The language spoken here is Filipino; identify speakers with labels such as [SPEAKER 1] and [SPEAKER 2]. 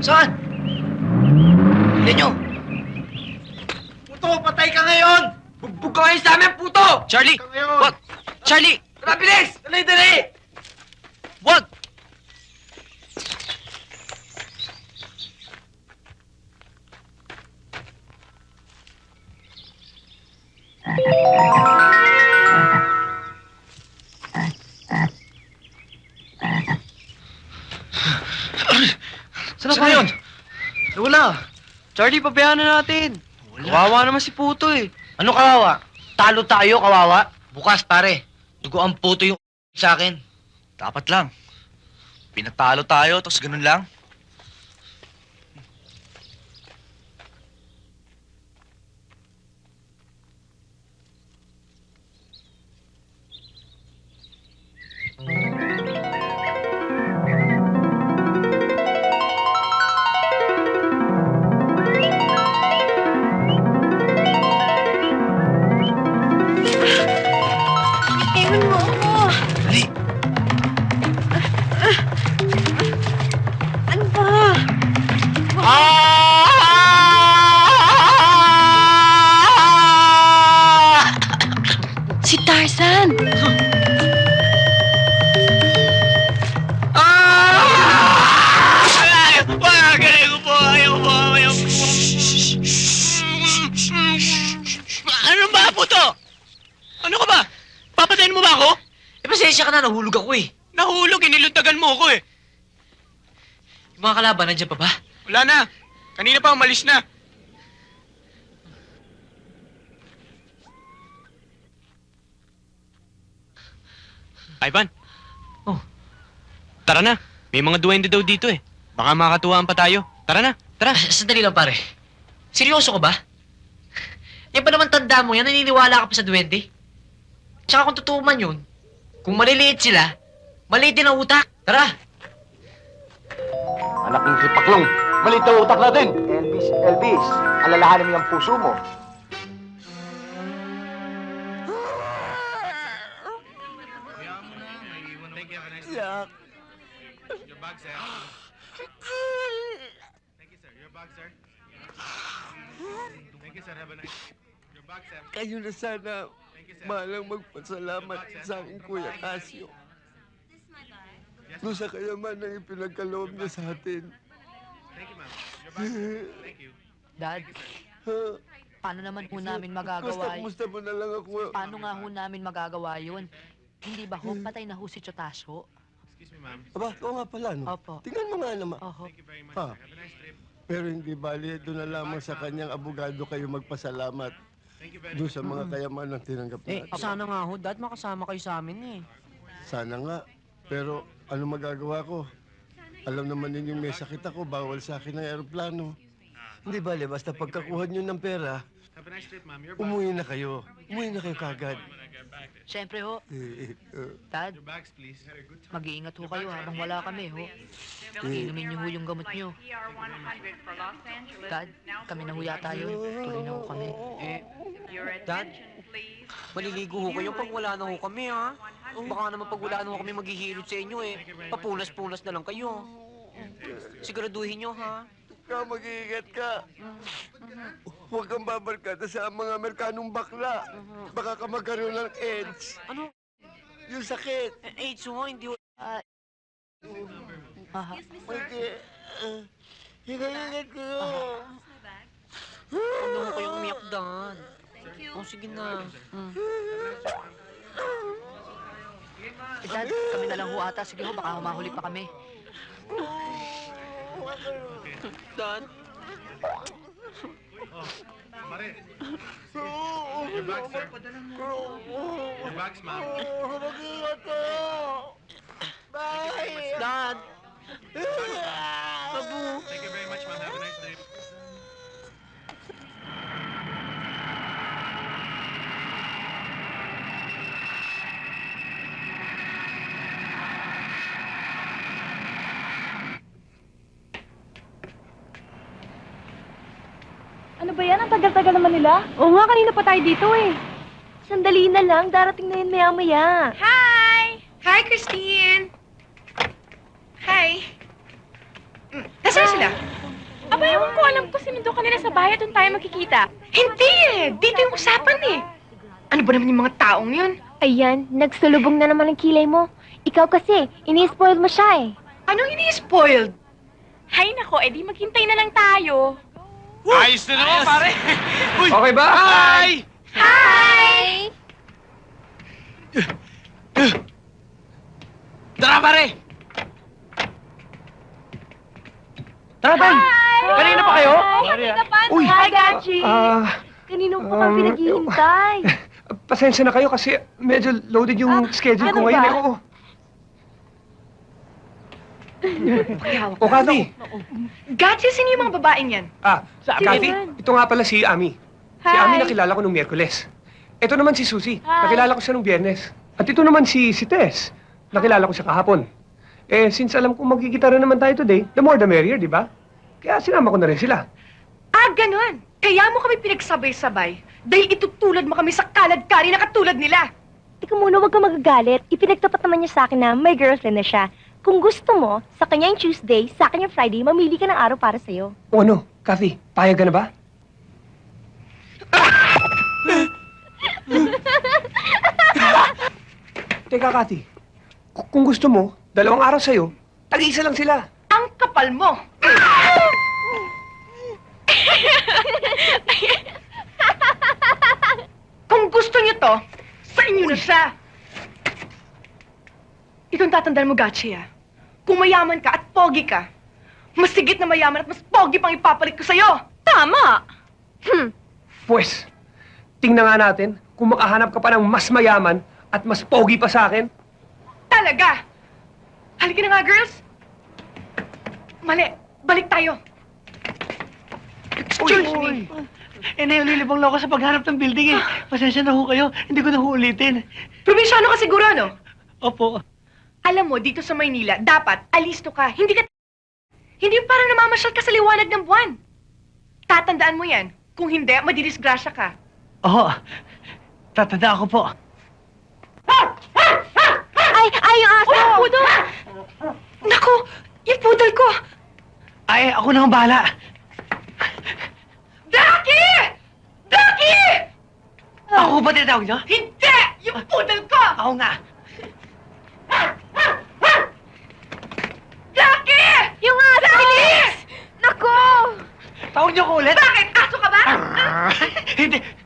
[SPEAKER 1] Saan? Tignan nyo.
[SPEAKER 2] Puto, patay ka ngayon!
[SPEAKER 1] Bugbog ka ngayon sa amin, puto! Charlie!
[SPEAKER 2] Ka ngayon!
[SPEAKER 1] Wag! Charlie!
[SPEAKER 2] Tara, bilis! Dali, dali!
[SPEAKER 1] Wag!
[SPEAKER 2] Saan na yun?
[SPEAKER 1] Wala. Charlie, pabayaan na natin. Kawawa naman si puto eh.
[SPEAKER 2] Ano kawawa? Talo tayo, kawawa? Bukas, pare. Dugo ang puto yung sa akin.
[SPEAKER 3] Dapat lang. Pinatalo tayo, tapos ganun lang.
[SPEAKER 4] Ano
[SPEAKER 3] ka ba? Papatayin mo ba ako?
[SPEAKER 1] Eh, pasensya ka na. Nahulog ako eh.
[SPEAKER 3] Nahulog, iniluntagan mo ako eh.
[SPEAKER 1] Yung mga kalaban, nandiyan pa ba?
[SPEAKER 3] Wala na. Kanina pa umalis na. Ivan.
[SPEAKER 1] Oh.
[SPEAKER 3] Tara na. May mga duwende daw dito eh. Baka makatuwaan pa tayo. Tara na. Tara.
[SPEAKER 1] Ah, sandali lang, pare. Seryoso ka ba? Yan ba naman tanda mo yan? Naniniwala ka pa sa duwende? Tsaka kung totoo man yun, kung maliliit sila, maliit din ang utak. Tara!
[SPEAKER 2] Anak ng sipaklong, maliit ang utak natin. Elvis, Elvis, alalahanin mo yung puso mo.
[SPEAKER 3] Your bag, sir. Thank you, sir. Your bag, sir. Thank you, sir. Have a nice Your bag, sir.
[SPEAKER 5] Kayo na sana. Malang magpasalamat sa aking Kuya Casio. Doon sa kayaman ng ipinagkaloob niya sa atin.
[SPEAKER 3] Thank you, ma'am. Thank you.
[SPEAKER 6] Dad, paano naman ho namin magagawa y-
[SPEAKER 5] kumusta mo na lang ako.
[SPEAKER 6] Paano nga ho namin magagawa yun? Hindi ba ho, patay na ho si Chotasyo?
[SPEAKER 3] Excuse me, ma'am.
[SPEAKER 5] Aba, oo nga pala, no?
[SPEAKER 6] Opo.
[SPEAKER 5] Tingnan mo nga naman.
[SPEAKER 6] Oho.
[SPEAKER 3] Thank you very much,
[SPEAKER 5] Ah.
[SPEAKER 3] sir. Have a nice trip.
[SPEAKER 5] Pero hindi bali, doon na lamang sa kanyang abogado kayo magpasalamat
[SPEAKER 3] Thank you very
[SPEAKER 5] doon
[SPEAKER 3] much.
[SPEAKER 5] sa mga kayaman ng tinanggap
[SPEAKER 1] Eh,
[SPEAKER 5] natin.
[SPEAKER 1] sana nga ho, Dad, makasama kayo sa amin eh.
[SPEAKER 5] Sana nga. Pero ano magagawa ko? Alam naman ninyong may sakit ako, bawal sa akin ang aeroplano. Hindi bale, basta pagkakuha nyo ng pera,
[SPEAKER 3] Have a nice trip, ma'am. Your bag.
[SPEAKER 5] umuwi na kayo. Umuwi na kayo kagad.
[SPEAKER 6] Siyempre ho,
[SPEAKER 5] Eh, eh,
[SPEAKER 6] Dad,
[SPEAKER 3] Your bags, please. Very good.
[SPEAKER 6] mag-iingat ho kayo habang wala kami ho. Inumin niyo ho yung gamot niyo. Dad, kami na ho yata yun. Tuloy na ho kami.
[SPEAKER 1] Eh, Dad, maliligo ho kayo pag wala na ho kami, ha? Baka naman pag wala na ho kami maghihilot sa inyo, eh. Papunas-punas na lang kayo. Siguraduhin nyo, ha?
[SPEAKER 5] Ka, mag-iingat ka. Huwag kang babarkada sa mga Amerikanong bakla. Baka ka magkaroon ng AIDS.
[SPEAKER 1] Ano?
[SPEAKER 5] Yung sakit.
[SPEAKER 1] Eh, AIDS ho, hindi ho.
[SPEAKER 6] Ah, aha.
[SPEAKER 5] Pwede. Uh, Hinga-ingat
[SPEAKER 1] na ho kayong umiyak, Dan. Oh, sige na. Mm.
[SPEAKER 6] Eh, Dad, kami na lang ho ata. Sige ho, baka humahuli pa kami.
[SPEAKER 1] Dan,
[SPEAKER 3] Mare. Your bags, sir. Your bags, ma'am.
[SPEAKER 5] Mag-iingat ko. Bye.
[SPEAKER 1] Dan. Babu.
[SPEAKER 3] Thank you very much, ma'am. Have a nice trip.
[SPEAKER 4] Ano ba yan? Ang tagal-tagal naman nila. Oo nga, kanina pa tayo dito eh. Sandali na lang, darating na yun maya-maya.
[SPEAKER 7] Hi! Hi, Christine! Hi! Mm, Nasaan sila?
[SPEAKER 4] Aba, ewan ko, alam ko sinundo ka nila sa bahay at doon tayo magkikita.
[SPEAKER 7] Hindi eh. Dito yung usapan eh. Ano ba naman yung mga taong yun?
[SPEAKER 4] Ayan, nagsulubong na naman ang kilay mo. Ikaw kasi, ini-spoil mo siya eh.
[SPEAKER 7] Anong ini-spoiled?
[SPEAKER 4] Hay nako, edi maghintay na lang tayo.
[SPEAKER 3] Ayos na naman, pare!
[SPEAKER 8] Okay ba?
[SPEAKER 3] Hi!
[SPEAKER 4] Hi!
[SPEAKER 3] Tara, pare!
[SPEAKER 8] Tara, Tay! Kanina pa kayo?
[SPEAKER 4] Kanina pa.
[SPEAKER 8] Uy!
[SPEAKER 4] Hi, Gachi.
[SPEAKER 8] Ah,
[SPEAKER 4] Kanino pa
[SPEAKER 8] um,
[SPEAKER 4] kami pinaghihintay?
[SPEAKER 8] pasensya na kayo kasi medyo loaded yung
[SPEAKER 4] Ah,
[SPEAKER 8] schedule ko
[SPEAKER 4] ano
[SPEAKER 8] ngayon.
[SPEAKER 4] ba?
[SPEAKER 8] Eh, oo. O, Kathy.
[SPEAKER 7] Gachi, sino yung mga babaeng yan?
[SPEAKER 8] Ah,
[SPEAKER 4] Sino
[SPEAKER 8] Kathy, ito nga pala si Ami. Si Ami nakilala ko nung Miyerkules. Ito naman si Susie.
[SPEAKER 4] Hi.
[SPEAKER 8] Nakilala ko siya nung Biyernes. At ito naman si, si Tess. Nakilala ko siya kahapon. Eh, since alam kong magkikitara naman tayo today, the more the merrier, di ba? Kaya sinama ko na rin sila.
[SPEAKER 7] Ah, ganun. Kaya mo kami pinagsabay-sabay dahil itutulad mo kami sa kalad-kari na katulad nila.
[SPEAKER 4] Ikaw muna, huwag ka magagalit. Ipinagtapat naman niya sa akin na may girlfriend na siya. Kung gusto mo, sa kanya yung Tuesday, sa akin yung Friday, mamili ka ng araw para sa'yo.
[SPEAKER 8] O ano, Kathy, payag ka na ba? Teka, Kathy. k- Kung gusto mo, dalawang araw sa'yo, tag-isa lang sila.
[SPEAKER 7] Ang kapal mo. Kung gusto niyo to, sa inyo na siya. Ang tatandaan mo, Gachi, ah. Kung mayaman ka at pogi ka, mas sigit na mayaman at mas pogi pang ipapalit ko sa'yo. Tama!
[SPEAKER 8] Pwes, tingnan nga natin kung makahanap ka pa ng mas mayaman at mas pogi pa sa akin.
[SPEAKER 7] Talaga! Halika na nga, girls! Mali, balik tayo. Excuse me.
[SPEAKER 9] Eh, nililibang lang ako sa paghanap ng building eh. Pasensya na ho kayo. Hindi ko na ho ulitin.
[SPEAKER 7] Probinsyano ka siguro, no?
[SPEAKER 9] Opo.
[SPEAKER 7] Alam mo, dito sa Maynila, dapat alisto ka. Hindi ka... Hindi yung parang namamasyal ka sa liwanag ng buwan. Tatandaan mo yan. Kung hindi, madidisgrasya ka.
[SPEAKER 9] Oo. Tatanda ako po.
[SPEAKER 4] Ay, ay, yung aso!
[SPEAKER 7] Oh, pudol! Naku, yung pudol ko!
[SPEAKER 9] Ay, ako na ang bahala.
[SPEAKER 7] Ducky! Ducky!
[SPEAKER 9] Ako ba tinatawag niyo?
[SPEAKER 7] Hindi! Yung pudol ko!
[SPEAKER 9] Ako nga.
[SPEAKER 7] Ducky!
[SPEAKER 4] Yung aso!
[SPEAKER 7] Bilis!
[SPEAKER 4] Nako!